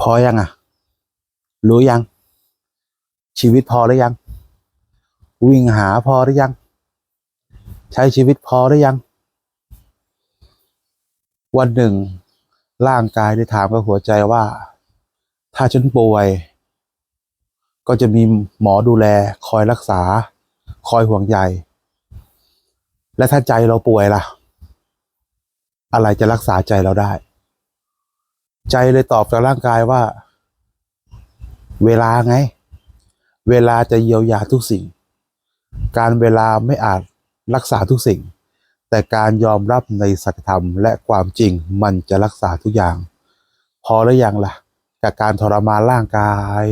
พอยังอะ รู้ยัง ชีวิตพอหรือยัง วิ่งหาพอหรือยัง ใช้ชีวิตพอหรือยัง วันหนึ่ง ร่างกายได้ถามกับหัวใจว่า ถ้าฉันป่วย ก็จะมีหมอดูแล คอยรักษา คอยห่วงใยและถ้าใจเราป่วยล่ะ อะไรจะรักษาใจเราได้ ใจเลยตอบกับร่างกายว่า เวลาไง เวลาจะเยียวยาทุกสิ่ง การเวลาไม่อาจรักษาทุกสิ่ง แต่การยอมรับในสัจธรรมและความจริงมันจะรักษาทุกอย่าง พอแล้วยังล่ะกับการทรมานร่างกาย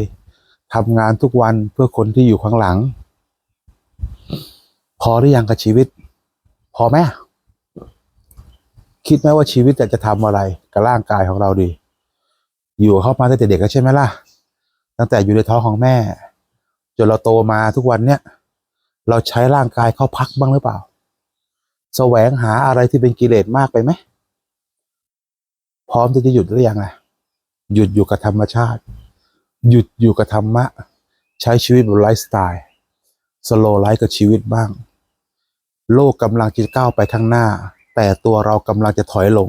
ทำงานทุกวันเพื่อคนที่อยู่ข้างหลัง พอหรือยังกับชีวิต พอไหมคิดไหมว่าชีวิตจะทำอะไรกับร่างกายของเราดี อยู่เข้ามาตั้งแต่เด็กแล้วใช่ไหมล่ะ ตั้งแต่อยู่ในท้องของแม่ จนเราโตมาทุกวันเนี้ยเราใช้ร่างกายเข้าพักบ้างหรือเปล่า แสวงหาอะไรที่เป็นกิเลสมากไปไหม พร้อมที่จะหยุดหรือยังอะ หยุดอยู่กับธรรมชาติ หยุดอยู่กับธรรมะ ใช้ชีวิตแบนไลฟ์สไตล์ สโลไลฟ์กับชีวิตบ้าง โลกกำลังจะก้าวไปข้างหน้า แต่ตัวเรากำลังจะถอยลง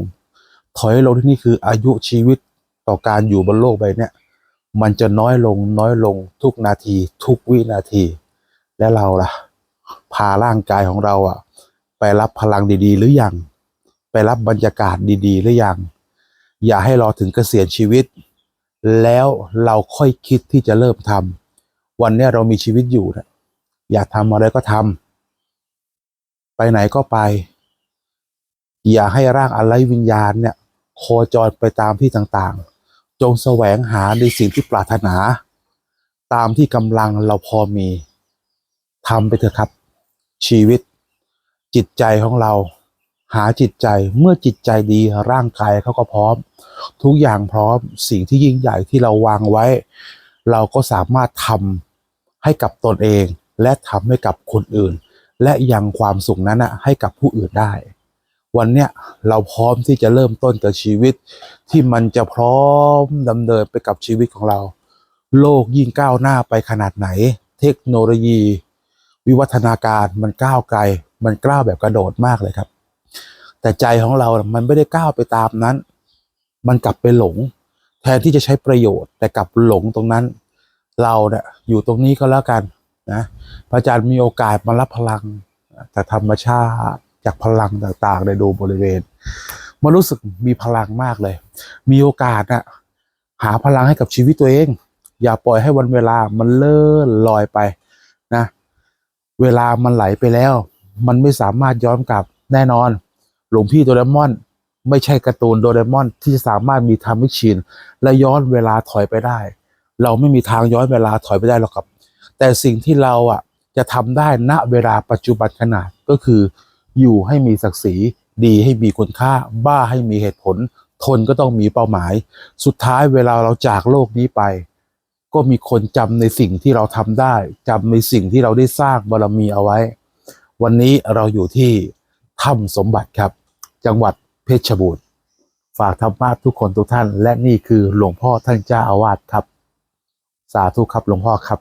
ถอยลงที่นี่คืออายุชีวิต ต่อการอยู่บนโลกใบนี้มันจะน้อยลงน้อยลงทุกนาที ทุกวินาที และเราล่ะ พาร่างกายของเราอะไปรับพลังดีๆ หรือยังไปรับบรรยากาศดี ๆ หรือยังอย่าให้รอถึงเกษียณชีวิต แล้วเราค่อยคิดที่จะเริ่มทำวันนี้เรามีชีวิตอยู่นะอยากทำอะไรก็ทำไปไหนก็ไป อย่าให้ร่างอะไรวิญญาณเนี่ยโคจรไปตามที่ต่างๆ จงแสวงหาในสิ่งที่ปรารถนา ตามที่กำลังเราพอมีทำไปเถอะครับ ชีวิต จิตใจของเรา หาจิตใจเมื่อจิตใจดีร่างกายเขาก็พร้อม ทุกอย่างพร้อมสิ่งที่ยิ่งใหญ่ที่เราวางไว้ เราก็สามารถทำให้กับตนเอง และทำให้กับคนอื่น และยังความสุขนั้นนะให้กับผู้อื่นได้ วันเนี้ยเราพร้อมที่จะเริ่มต้นกับชีวิต ที่มันจะพร้อมดำเนินไปกับชีวิตของเรา โลกยิ่งก้าวหน้าไปขนาดไหน เทคโนโลยี วิวัฒนาการมันก้าวไกล มันก้าวแบบกระโดดมากเลยครับ แต่ใจของเรา มันไม่ได้ก้าวไปตามนั้น มันกลับไปหลง แทนที่จะใช้ประโยชน์ แต่กลับหลงตรงนั้น เราเนี่ยอยู่ตรงนี้ก็แล้วกันนะพระอาจารย์มีโอกาสมารับพลังจากธรรมชาติ จากพลังต่างๆในดูบริเวณมันรู้สึกมีพลังมากเลย มีโอกาสนะหาพลังให้กับชีวิตตัวเอง อย่าปล่อยให้วันเวลามันเลื่อนลอยไปนะ เวลามันไหลไปแล้ว มันไม่สามารถย้อนกลับแน่นอน หลวงพี่โดเรมอน ไม่ใช่การ์ตูนโดเรมอนที่จะสามารถมีทำให้ชินและย้อนเวลาถอยไปได้ เราไม่มีทางย้อนเวลาถอยไปได้หรอกครับ แต่สิ่งที่เราอะจะทำได้ณเวลาปัจจุบันขนาดก็คือ อยู่ให้มีศักดิ์ศรี ดีให้มีคุณค่า บ้าให้มีเหตุผล ทนก็ต้องมีเป้าหมาย สุดท้ายเวลาเราจากโลกนี้ไป ก็มีคนจำในสิ่งที่เราทำได้จำในสิ่งที่เราได้สร้างบารมีเอาไว้ วันนี้เราอยู่ที่ถ้ำสมบัติครับ จังหวัดเพชรบูรณ์ฝากธรรมะทุกคนทุกท่าน และนี่คือหลวงพ่อท่านเจ้าอาวาสครับ สาธุครับหลวงพ่อครับ